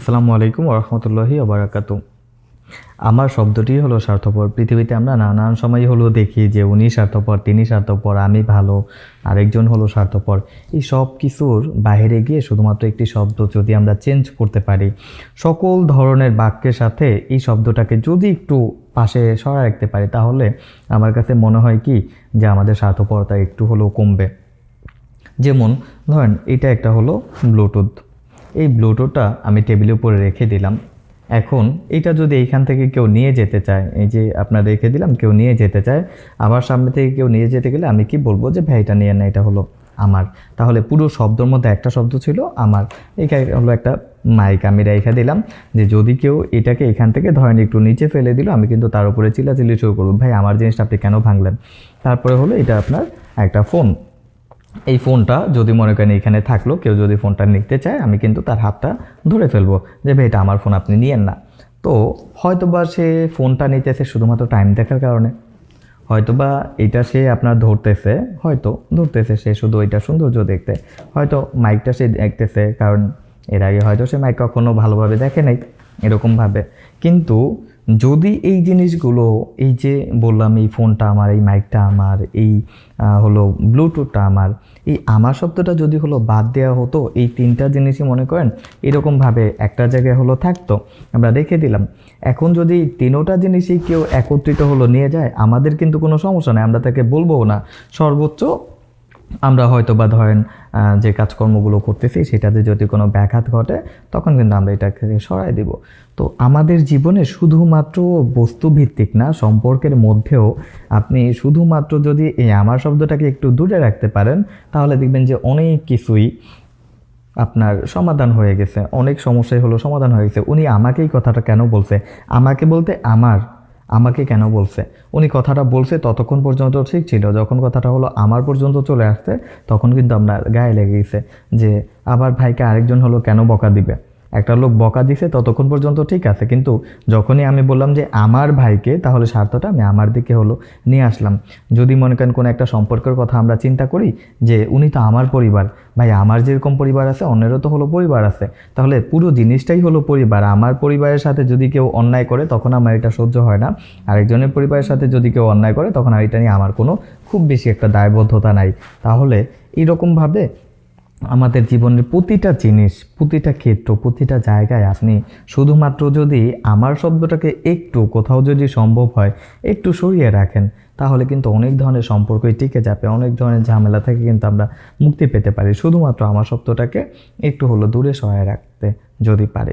আসসালামু আলাইকুম রহমতুল্লাহি আবরাকাতু আমার শব্দটি হলো স্বার্থপর। পৃথিবীতে আমরা নানান সময় হলো দেখি যে উনি স্বার্থপর, তিনি স্বার্থপর, আমি ভালো, আরেকজন হলো স্বার্থপর। এই সব কিছুর বাইরে গিয়ে শুধুমাত্র একটি শব্দ যদি আমরা চেঞ্জ করতে পারি, সকল ধরনের বাক্যের সাথে এই শব্দটাকে যদি একটু পাশে সরা রাখতে পারি, তাহলে আমার কাছে মনে হয় কি যে আমাদের স্বার্থপরতা একটু হলেও কমবে। যেমন, ধরেন এটা একটা হলো ব্লুটুথ এই ব্লুটুথটা আমি টেবিলের উপরে রেখে দিলাম। এখন এটা যদি এইখান থেকে কেউ নিয়ে যেতে চায়, এই যে আপনার রেখে দিলাম, কেউ নিয়ে যেতে চায়, আবার সামনে থেকে কেউ নিয়ে যেতে গেলে আমি কি বলব যে, ভাই, এটা নিয়ে না এটা হলো আমার। তাহলে পুরো শব্দর মধ্যে একটা শব্দ ছিল, আমার। এখানে হলো একটা মাইক আমি রেখে দিলাম যে, যদি কেউ এটাকে এখান থেকে ধরেন একটু নিচে ফেলে দিল, আমি কিন্তু তার উপরে চিল্লাচিল্লি শুরু করব। ভাই, আমার জিনিসটা আপনি কেন ভাঙলেন? তারপরে হলো এটা আপনার একটা ফোন এই ফোনটা যদি মনে করেন এখানে থাকল, কেউ যদি ফোনটা নিতে চায়, আমি কিন্তু তার হাতটা ধরে ফেলব যে, ভাই, এটা আমার ফোন, আপনি নিয়েন না। তো হয়তোবা সে ফোনটা নিতেছে শুধুমাত্র টাইম দেখার কারণে। হয়তোবা এটা সে আপনার ধরতেছে, হয়তো ধরতেছে সে শুধু এটা সৌন্দর্য দেখতে। হয়তো মাইকটা সে দেখতেছে, কারণ এর আগে হয়তো সে মাইক কখনো ভালোভাবে দেখে নাই। এরকমভাবে। কিন্তু যদি এই জিনিসগুলো, এই যে বললাম এই ফোনটা আমার, এই মাইকটা আমার, এই হলো ব্লুটুথটা আমার, এই আমার শব্দটা যদি হলো বাদ দেওয়া হতো, এই তিনটা জিনিসই মনে করেন এরকমভাবে একটা জায়গায় হলো থাকতো। আমরা রেখে দিলাম। এখন যদি তিনোটা জিনিসই কেউ একত্রিত হলো নিয়ে যায়, আমাদের কিন্তু কোনো সমস্যা নেই, আমরা তাকে বলব না। সর্বোচ্চ আমরা হয়তো বা ধরেন যে কাজকর্মগুলো করতেছি সেটাতে যদি কোনো ব্যাঘাত ঘটে, তখন কিন্তু আমরা এটাকে সরাই দিব। তো আমাদের জীবনে শুধুমাত্র বস্তুভিত্তিক না, সম্পর্কের মধ্যেও আপনি শুধুমাত্র যদি এই আমার শব্দটাকে একটু দূরে রাখতে পারেন, তাহলে দেখবেন যে অনেক কিছুই আপনার সমাধান হয়ে গেছে। অনেক সমস্যাই হলো সমাধান হয়ে গেছে। উনি আমাকেই কথাটা কেন বলছে? আমাকে বলতে আমার আমাকে কেন বলছে? উনি কথাটা বলছে ততক্ষণ পর্যন্ত ঠিক ছিল। যখন কথাটা হলো আমার পর্যন্ত চলে আসছে, তখন কিন্তু আপনার গায়ে লেগে গেছে যে, আবার ভাইকে আরেকজন হলো কেন বকা দিবে? একটা লোক বকা দিছে ততক্ষণ পর্যন্ত ঠিক আছে। কিন্তু যখনই আমি বললাম যে আমার ভাইকে, তাহলে স্বার্থটা আমি আমার দিকে হলো নিয়ে আসলাম। যদি মনে করেন কোনো একটা সম্পর্কের কথা আমরা চিন্তা করি যে উনি তো আমার পরিবার, ভাই আমার যেরকম পরিবার আছে, অন্যেরও তো হলো পরিবার আছে। তাহলে পুরো জিনিসটাই হলো পরিবার। আমার পরিবারের সাথে যদি কেউ অন্যায় করে, তখন আমার এটা সহ্য হয় না। আরেকজনের পরিবারের সাথে যদি কেউ অন্যায় করে, তখন আর এটা নিয়ে আমার কোনো খুব বেশি একটা দায়বদ্ধতা নাই। তাহলে এইরকমভাবে আমাদের জীবনের প্রতিটা জিনিস, প্রতিটা ক্ষেত্র, প্রতিটা জায়গায় আপনি শুধুমাত্র যদি আমার শব্দটাকে একটু, কোথাও যদি সম্ভব হয়, একটু সরিয়ে রাখেন, তাহলে কিন্তু অনেক ধরনের সম্পর্কই টিকে যাবে, অনেক ধরনের ঝামেলা থেকে কিন্তু আমরা মুক্তি পেতে পারি। শুধুমাত্র আমার শব্দটাকে একটু হলো দূরে সহায় রাখতে যদি পারি।